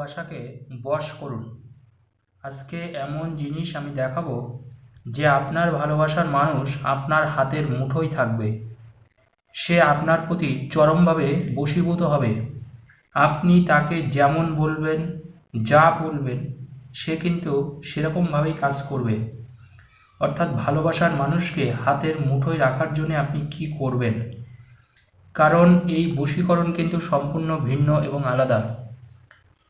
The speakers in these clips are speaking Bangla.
ভালোবাসাকে বশ করুন। আজকে এমন জিনিস আমি দেখাবো যে আপনার ভালোবাসার মানুষ আপনার হাতের মুঠোয় থাকবে। সে আপনার প্রতি চরমভাবে বশীভূত হবে। আপনি তাকে যেমন বলবেন, যা বলবেন, সে কিন্তু সেরকমভাবেই কাজ করবে। অর্থাৎ ভালোবাসার মানুষকে হাতের মুঠোয় রাখার জন্য আপনি কি করবেন? কারণ এই বশীকরণ কিন্তু সম্পূর্ণ ভিন্ন এবং আলাদা।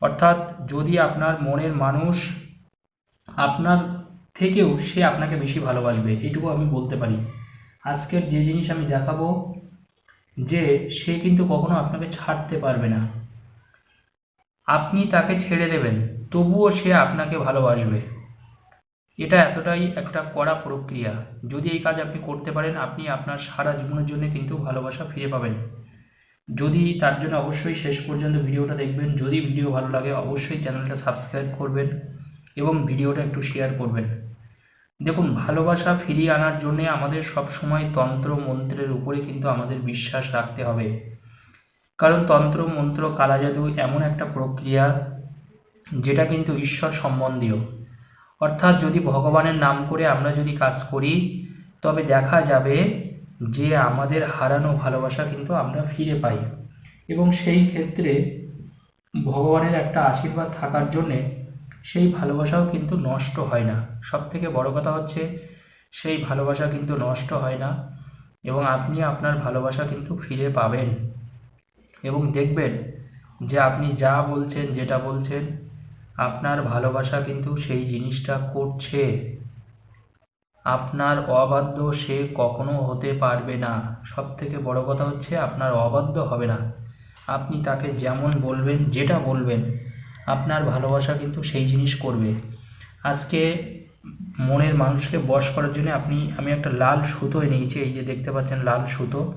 অর্থাৎ যদি আপনার মনের মানুষ আপনার থেকেও সে আপনাকে বেশি ভালোবাসবে এটুকু আমি বলতে পারি। আজকের যে জিনিস আমি দেখাবো, যে সে কিন্তু কখনো আপনাকে ছাড়তে পারবে না। আপনি তাকে ছেড়ে দেবেন, তবুও সে আপনাকে ভালোবাসবে। এটা এতটাই একটা কড়া প্রক্রিয়া। যদি এই কাজ আপনি করতে পারেন, আপনি আপনার সারা জীবনের জন্য কিন্তু ভালোবাসা ফিরে পাবেন। যদি তার জন্য অবশ্যই শেষ পর্যন্ত ভিডিওটা দেখবেন, যদি ভিডিও ভালো লাগে অবশ্যই চ্যানেলটা সাবস্ক্রাইব করবেন এবং ভিডিওটা একটু শেয়ার করবেন। দেখুন, ভালোবাসা ফিরিয়ে আনার জন্যে আমাদের সবসময় তন্ত্র মন্ত্রের উপরে কিন্তু আমাদের বিশ্বাস রাখতে হবে। কারণ তন্ত্র, মন্ত্র, কালাজাদু এমন একটা প্রক্রিয়া যেটা কিন্তু ঈশ্বর সম্বন্ধীয়। অর্থাৎ যদি ভগবানের নাম করে আমরা যদি কাজ করি, তবে দেখা যাবে যে আমাদের হারানো ভালোবাসা কিন্তু আমরা ফিরে পাই। এবং সেই ক্ষেত্রে ভগবানের একটা আশীর্বাদ থাকার জন্যে সেই ভালোবাসাও কিন্তু নষ্ট হয় না। সব থেকে বড় কথা হচ্ছে সেই ভালোবাসা কিন্তু নষ্ট হয় না এবং আপনি আপনার ভালোবাসা কিন্তু ফিরে পাবেন। এবং দেখবেন যে আপনি যা বলছেন যেটা বলছেন আপনার ভালোবাসা কিন্তু সেই জিনিসটা করছে। আপনার অবাধ্য সে কখনো হতে পারবে না। সব থেকে বড় কথা হচ্ছে, আপনার অবাধ্য হবে না। আপনি তাকে যেমন বলবেন, যেটা বলবেন, আপনার ভালোবাসা কিন্তু সেই জিনিস করবে। আজকে মনের মানুষকে বশ করার জন্য আপনি, আমি একটা লাল সুতো নিয়েছি এই যে দেখতে পাচ্ছেন লাল সুতো।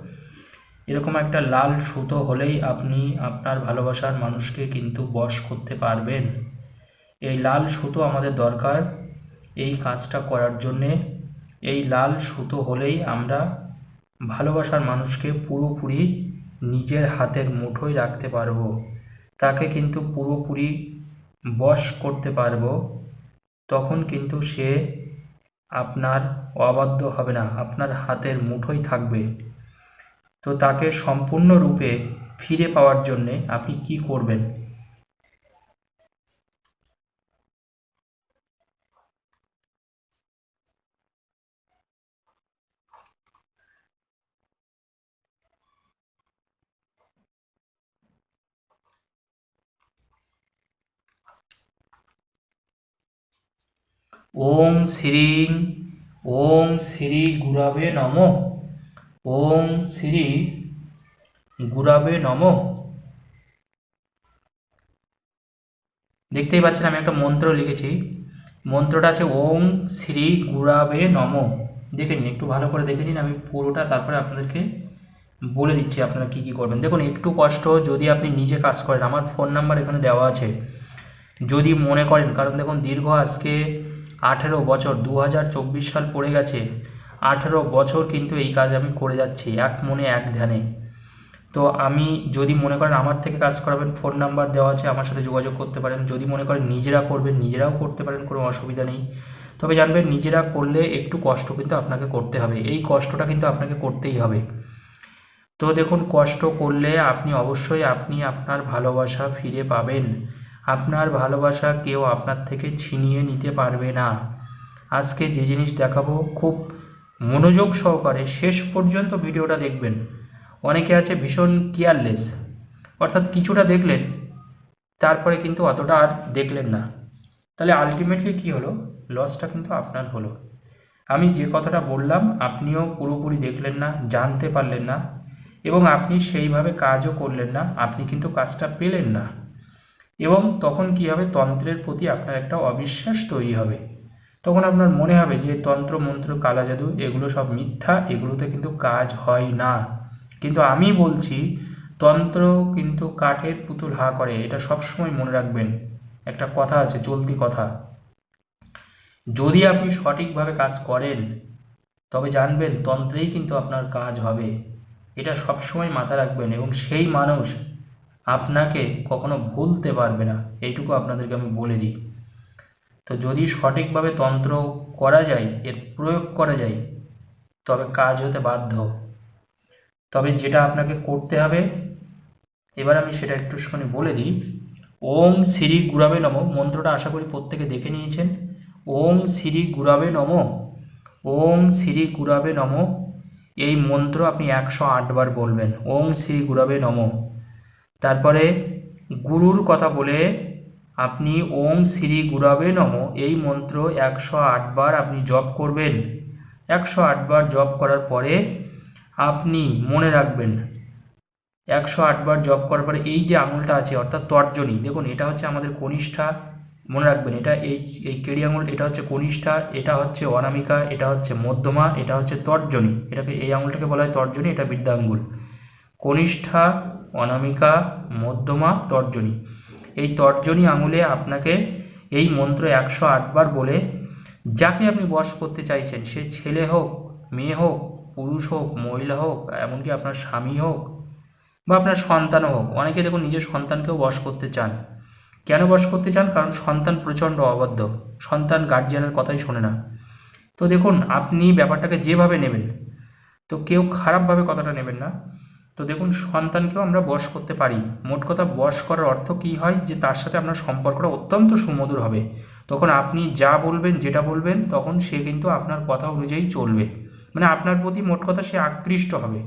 এরকম একটা লাল সুতো হলেই আপনি আপনার ভালোবাসার মানুষকে কিন্তু বশ করতে পারবেন। এই লাল সুতো আমাদের দরকার, এই কাজটা করার জন্যে। এই লাল সুতো হলেই আমরা ভালোবাসার মানুষকে পুরোপুরি নিজের হাতের মুঠোয় রাখতে পারব। তাকে কিন্তু পুরোপুরি বশ করতে পারব, তখন কিন্তু সে আপনার অবাধ্য হবে না, আপনার হাতের মুঠোয় থাকবে। তো তাকে সম্পূর্ণরূপে ফিরে পাওয়ার জন্যে আপনি কি করবেন? ওম শ্রী ওম শ্রী গুরাবে নম। ওম শ্রী গুরাবে নম। দেখতেই পাচ্ছেন আমি একটা মন্ত্র লিখেছি। মন্ত্রটা আছে ওম শ্রী গুরাবে নম। দেখে নিন, একটু ভালো করে দেখে নিন, আমি পুরোটা তারপরে আপনাদেরকে বলে দিচ্ছি আপনারা কী কী করবেন। দেখুন, একটু কষ্ট যদি আপনি নিজে কাজ করেন। আমার ফোন নাম্বার এখানে দেওয়া আছে। যদি মনে করেন, কারণ দেখুন, দীর্ঘ আজকে আঠেরো বছর দু হাজার চব্বিশ সাল পড়ে গেছে। আঠেরো বছর কিন্তু এই কাজ আমি করে যাচ্ছি, এক মনে এক ধ্যানে। তো আমি যদি মনে করেন আমার থেকে কাজ করাবেন, ফোন নাম্বার দেওয়া আছে, আমার সাথে যোগাযোগ করতে পারেন। যদি মনে করেন নিজেরা করবেন, নিজেরাও করতে পারেন, কোনো অসুবিধা নেই। তবে জানবেন, নিজেরা করলে একটু কষ্ট কিন্তু আপনাকে করতে হবে। এই কষ্টটা কিন্তু আপনাকে করতেই হবে। তো দেখুন, কষ্ট করলে আপনি অবশ্যই আপনি আপনার ভালোবাসা ফিরে পাবেন। আপনার ভালোবাসা কেউ আপনার থেকে ছিনিয়ে নিতে পারবে না। আজকে যে জিনিস দেখাবো, খুব মনোযোগ সহকারে শেষ পর্যন্ত ভিডিওটা দেখবেন। অনেকে আছে ভীষণ কেয়ারলেস, অর্থাৎ কিছুটা দেখলেন, তারপরে কিন্তু অতটা আর দেখলেন না। তাহলে আলটিমেটলি কী হলো? লসটা কিন্তু আপনার হলো। আমি যে কথাটা বললাম, আপনিও পুরোপুরি দেখলেন না, জানতে পারলেন না, এবং আপনি সেইভাবে কাজও করলেন না, আপনি কিন্তু কাজটা পেলেন না। এবং তখন কী হবে? তন্ত্রের প্রতি আপনার একটা অবিশ্বাস তৈরি হবে। তখন আপনার মনে হবে যে তন্ত্র, মন্ত্র, কালা জাদু এগুলো সব মিথ্যা, এগুলোতে কিন্তু কাজ হয় না। কিন্তু আমি বলছি, তন্ত্র কিন্তু কাঠের পুতুল হা করে, এটা সবসময় মনে রাখবেন। একটা কথা আছে, চলতি কথা। যদি আপনি সঠিকভাবে কাজ করেন, তবে জানবেন তন্ত্রেই কিন্তু আপনার কাজ হবে। এটা সবসময় মাথা রাখবেন এবং সেই মানুষ আপনাকে কখনো ভুলতে পারবে না। এইটুকু আপনাদেরকে আমি বলে দিই। তো যদি সঠিকভাবে তন্ত্র করা যায়, এর প্রয়োগ করা যায়, তবে কাজ হতে বাধ্য। তবে যেটা আপনাকে করতে হবে, এবার আমি সেটা একটুখানি বলে দিই। ওম শ্রী গুরাবে নম, মন্ত্রটা আশা করি প্রত্যেকে দেখে নিয়েছেন। ওম শ্রী গুরাবে নম, ওম শ্রী গুরাবে নম, এই মন্ত্র আপনি একশো আটবার বলবেন। ওম শ্রী গুরাবে নম। তারপরে গুরুর কথা বলে আপনি ওম শ্রী গুরাবে নম, এই মন্ত্র একশো আটবার আপনি জপ করবেন। একশো আটবার জপ করার পরে আপনি মনে রাখবেন, একশো আটবার জপ করার পরে এই যে আঙুলটা আছে, অর্থাৎ তর্জনী, দেখুন এটা হচ্ছে আমাদের কনিষ্ঠা, মনে রাখবেন এটা এই এই কেড়ি আঙুল, এটা হচ্ছে কনিষ্ঠা, এটা হচ্ছে অনামিকা, এটা হচ্ছে মধ্যমা, এটা হচ্ছে তর্জনী, এটাকে এই আঙুলটাকে বলা হয় তর্জনী, এটা বৃদ্ধা আঙ্গুল কনিষ্ঠা অনামিকা, মধ্যমা, তর্জনী। এই তর্জনী আঙুলে আপনাকে এই মন্ত্র একশো আটবার বলে, যাকে আপনি বশ করতে চাইছেন, সে ছেলে হোক, মেয়ে হোক, পুরুষ হোক, মহিলা হোক, এমনকি আপনার স্বামী হোক বা আপনার সন্তানও হোক, অনেকে দেখুন নিজের সন্তানকেও বশ করতে চান। কেন বশ করতে চান? কারণ সন্তান প্রচণ্ড অবাধ্য। সন্তান গার্জিয়ানের কথাই শোনে না। তো দেখুন, আপনি ব্যাপারটাকে যেভাবে নেবেন, তো কেউ খারাপভাবে কথাটা নেবেন না। তো দেখুন, সন্তানকেও আমরা বশ করতে পারি। মোট কথা, বশ করার অর্থ কী হয়? যে তার সাথে আপনার সম্পর্কটা অত্যন্ত সুমধুর হবে। তখন আপনি যা বলবেন, যেটা বলবেন, তখন সে কিন্তু আপনার কথা অনুযায়ী চলবে। মানে আপনার প্রতি মোট কথা সে আকৃষ্ট হবে।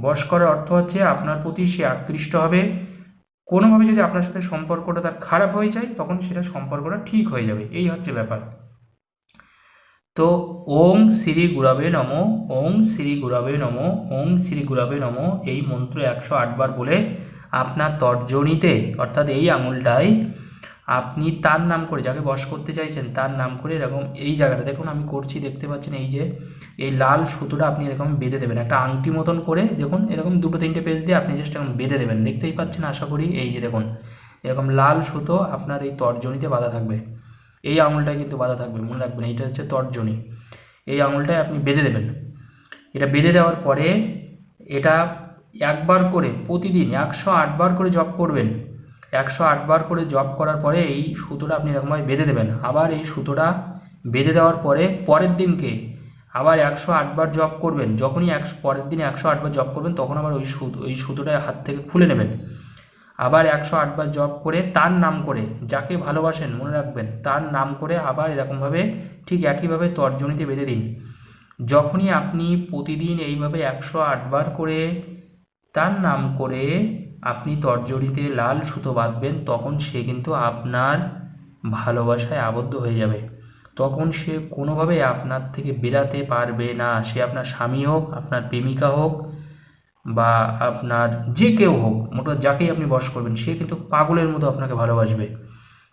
বশ করার অর্থ হচ্ছে আপনার প্রতি সে আকৃষ্ট হবে। কোনোভাবে যদি আপনার সাথে সম্পর্কটা তার খারাপ হয়ে যায়, তখন সেটা সম্পর্কটা ঠিক হয়ে যাবে। এই হচ্ছে ব্যাপার। তো ওং শ্রী গুরাবে নম, ওং শ্রী গুরাবে নম, ওং শ্রী গুরাবে নম এই মন্ত্র একশো আটবার বলে আপনার তর্জনীতে, অর্থাৎ এই আঙুলটায় আপনি তার নাম করে, যাকে বশ করতে চাইছেন, তার নাম করে এরকম এই জায়গাটা দেখুন, আমি করছি, দেখতে পাচ্ছেন এই যে, এই লাল সুতোটা আপনি এরকম বেঁধে দেবেন। একটা আংটি মতন করে দেখুন, এরকম দুটো তিনটে পেজ দিয়ে আপনি জাস্ট এরকম বেঁধে দেবেন। দেখতেই পাচ্ছেন, আশা করি এই যে দেখুন, এরকম লাল সুতো আপনার এই তর্জনীতে বাঁধা থাকবে। এই আঙুলটায় কিন্তু বাঁধা থাকবে, মনে রাখবেন, এইটা হচ্ছে তর্জনী। এই আঙুলটায় আপনি বেঁধে দেবেন। এটা বেঁধে দেওয়ার পরে এটা একবার করে প্রতিদিন একশো আটবার করে জপ করবেন। একশো আটবার করে জপ করার পরে এই সুতোটা আপনি এরকমভাবে বেঁধে দেবেন। আবার এই সুতোটা বেঁধে দেওয়ার পরে পরের দিনকে আবার একশো আটবার জপ করবেন। যখনই একশো পরের দিন একশো আটবার জপ করবেন, তখন আবার ওই সুতো, ওই সুতোটা হাত থেকে খুলে নেবেন। আবার একশো আটবার জপ করে তার নাম করে, যাকে ভালোবাসেন মনে রাখবেন, তার নাম করে আবার এরকমভাবে ঠিক একইভাবে তর্জনীতে বেঁধে দিন। যখনই আপনি প্রতিদিন এইভাবে একশো আটবার করে তার নাম করে আপনি তর্জনীতে লাল সুতো বাঁধবেন, তখন সে কিন্তু আপনার ভালোবাসায় আবদ্ধ হয়ে যাবে। তখন সে কোনোভাবে আপনার থেকে বেরাতে পারবে না। সে আপনার স্বামী হোক, আপনার প্রেমিকা হোক বা আপনার যে কেউ হোক, মোটা যাকেই আপনি বশ করবেন, সে কিন্তু পাগলের মতো আপনাকে ভালোবাসবে।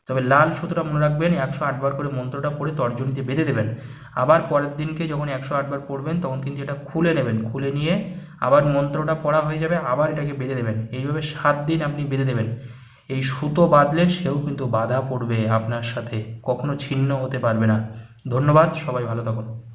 তবে লাল সুতোটা মনে রাখবেন, একশো আটবার করে মন্ত্রটা পড়ে তর্জনীতে বেঁধে দেবেন। আবার পরের দিনকে যখন একশো আটবার পড়বেন, তখন কিন্তু এটা খুলে নেবেন। খুলে নিয়ে আবার মন্ত্রটা পড়া হয়ে যাবে, আবার এটাকে বেঁধে দেবেন। এইভাবে সাত দিন আপনি বেঁধে দেবেন। এই সুতো বাঁধলে সেও কিন্তু বাধা পড়বে আপনার সাথে, কখনো ছিন্ন হতে পারবে না। ধন্যবাদ, সবাই ভালো থাকুন।